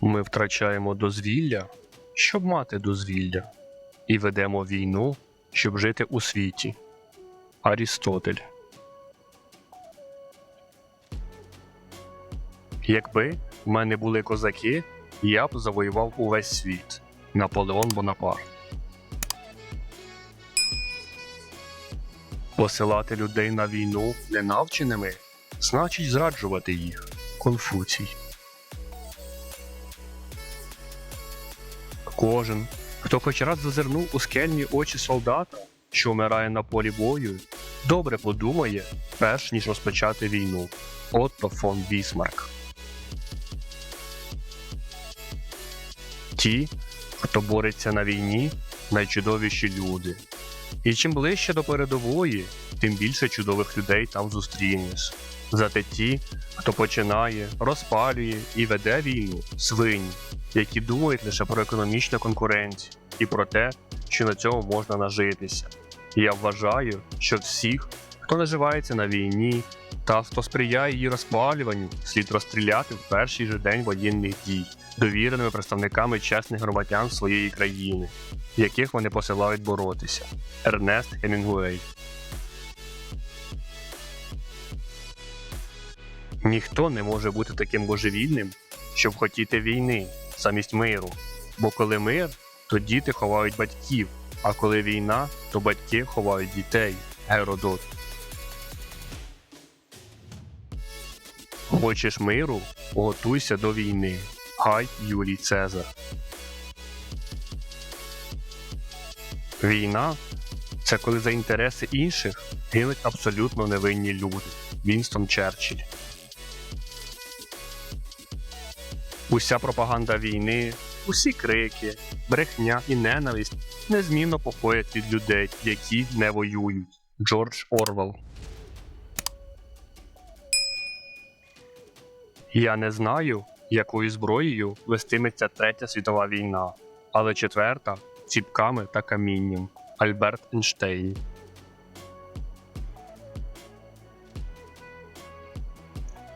Ми втрачаємо дозвілля, щоб мати дозвілля, і ведемо війну, щоб жити у світі. Арістотель. Якби в мене були козаки, я б завоював увесь світ. Наполеон Бонапарт. Посилати людей на війну ненавченими значить зраджувати їх. Конфуцій. Кожен, хто хоч раз зазирнув у скельні очі солдата, що вмирає на полі бою, добре подумає, перш ніж розпочати війну. Отто фон Бісмарк. Ті, хто бореться на війні, найчудовіші люди. І чим ближче до передової, тим більше чудових людей там зустрінеш. Зате ті, хто починає, розпалює і веде війну, свині, які думають лише про економічну конкуренцію і про те, що на цьому можна нажитися. І я вважаю, що всіх, хто наживається на війні та хто сприяє її розпалюванню, слід розстріляти в перший же день воєнних дій, довіреними представниками чесних громадян своєї країни, яких вони посилають боротися. Ернест Хемінгуей. Ніхто не може бути таким божевільним, щоб хотіти війни замість миру. Бо коли мир, то діти ховають батьків, а коли війна, то батьки ховають дітей. Геродот. Хочеш миру? Готуйся до війни. Гай Юлій Цезар. Війна це коли за інтереси інших гинуть абсолютно невинні люди. Вінстон Черчилль. Уся пропаганда війни, усі крики, брехня і ненависть незмінно походять від людей, які не воюють. Джордж Орвел. Я не знаю, якою зброєю вестиметься Третя світова війна, але четверта ціпками та камінням. Альберт Ейнштейн.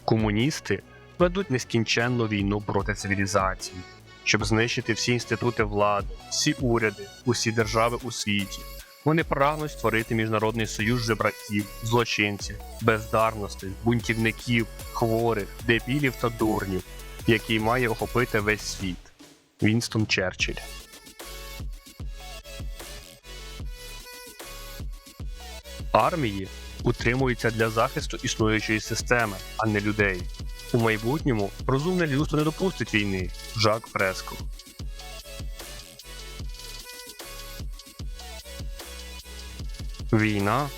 Комуністи ведуть нескінченну війну проти цивілізації, щоб знищити всі інститути влади, всі уряди, усі держави у світі. Вони прагнуть створити міжнародний союз жебраків, злочинців, бездарностей, бунтівників, хворих, дебілів та дурнів, який має охопити весь світ. Вінстон Черчилль. Армії утримуються для захисту існуючої системи, а не людей. У майбутньому розумне людство не допустить війни. Жак Фреско. Війна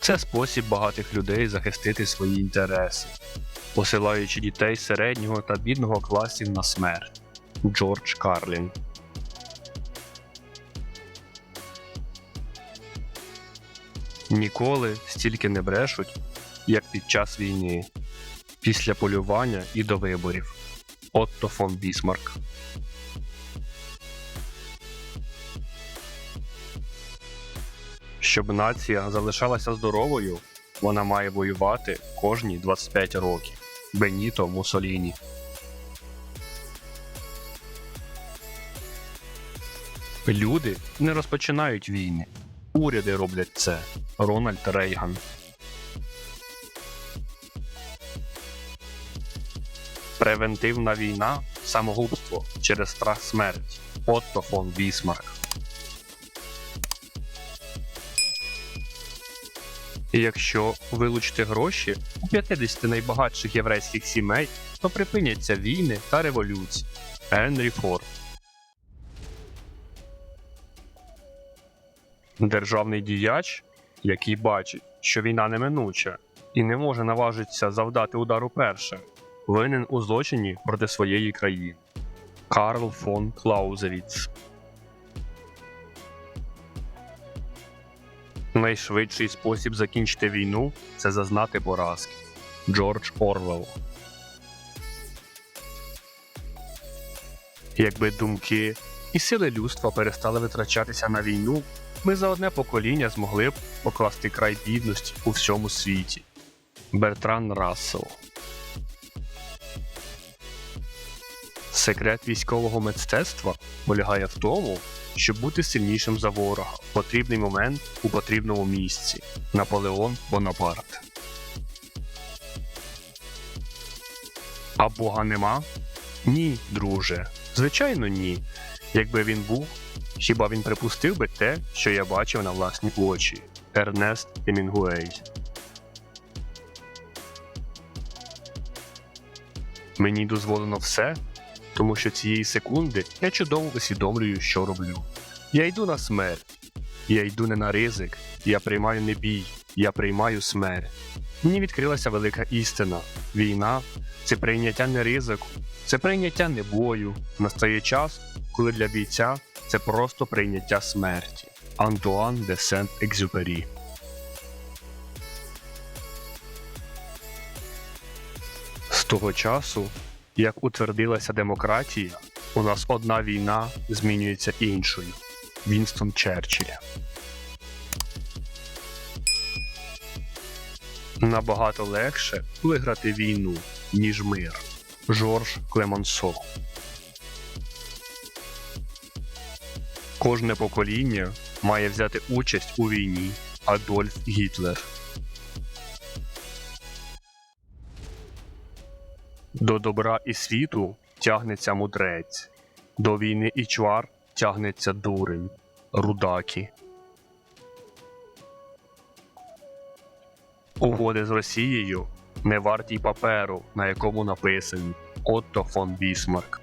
це спосіб багатих людей захистити свої інтереси, посилаючи дітей середнього та бідного класів на смерть. Джордж Карлін. Ніколи стільки не брешуть, як під час війни, після полювання і до виборів. Отто фон Бісмарк. Щоб нація залишалася здоровою, вона має воювати кожні 25 років. Беніто Муссоліні. Люди не розпочинають війни. Уряди роблять це. Рональд Рейган. Превентивна війна самогубство через страх смерті. Отто фон Бісмарк. Якщо вилучити гроші у 50 найбагатших єврейських сімей, то припиняться війни та революції. Генрі Форд. Державний діяч, який бачить, що війна неминуча і не може наважитися завдати удару перше, винен у злочині проти своєї країни. Карл фон Клаузевіц. Найшвидший спосіб закінчити війну це зазнати поразки. Джордж Орвел. Якби думки і сили людства перестали витрачатися на війну, ми за одне покоління змогли б покласти край бідності у всьому світі. Бертран Рассел Секрет військового мистецтва полягає в тому, щоб бути сильнішим за ворога в потрібний момент у потрібному місці. Наполеон Бонапарт. А Бога нема? Ні, друже. Звичайно, ні. Якби він був, хіба він припустив би те, що я бачив на власні очі. Ернест Хемінгуей. Мені дозволено все, тому що цієї секунди я чудово усвідомлюю, що роблю. Я йду на смерть. Я йду не на ризик, я приймаю не бій, я приймаю смерть. Мені відкрилася велика істина. Війна це прийняття не ризику, це прийняття не бою. Настає час, коли для бійця це просто прийняття смерті. Антуан де Сент-Екзюпері З того часу, як утвердилася демократія, у нас одна війна змінюється іншою. Вінстон Черчилль. Набагато легше виграти війну, ніж мир. Жорж Клемансо. Кожне покоління має взяти участь у війні. Адольф Гітлер. До добра і світу тягнеться мудрець, до війни і чвар тягнеться дурень, рудакі. Угоди з Росією не варті паперу, на якому написані Отто фон Бісмарк.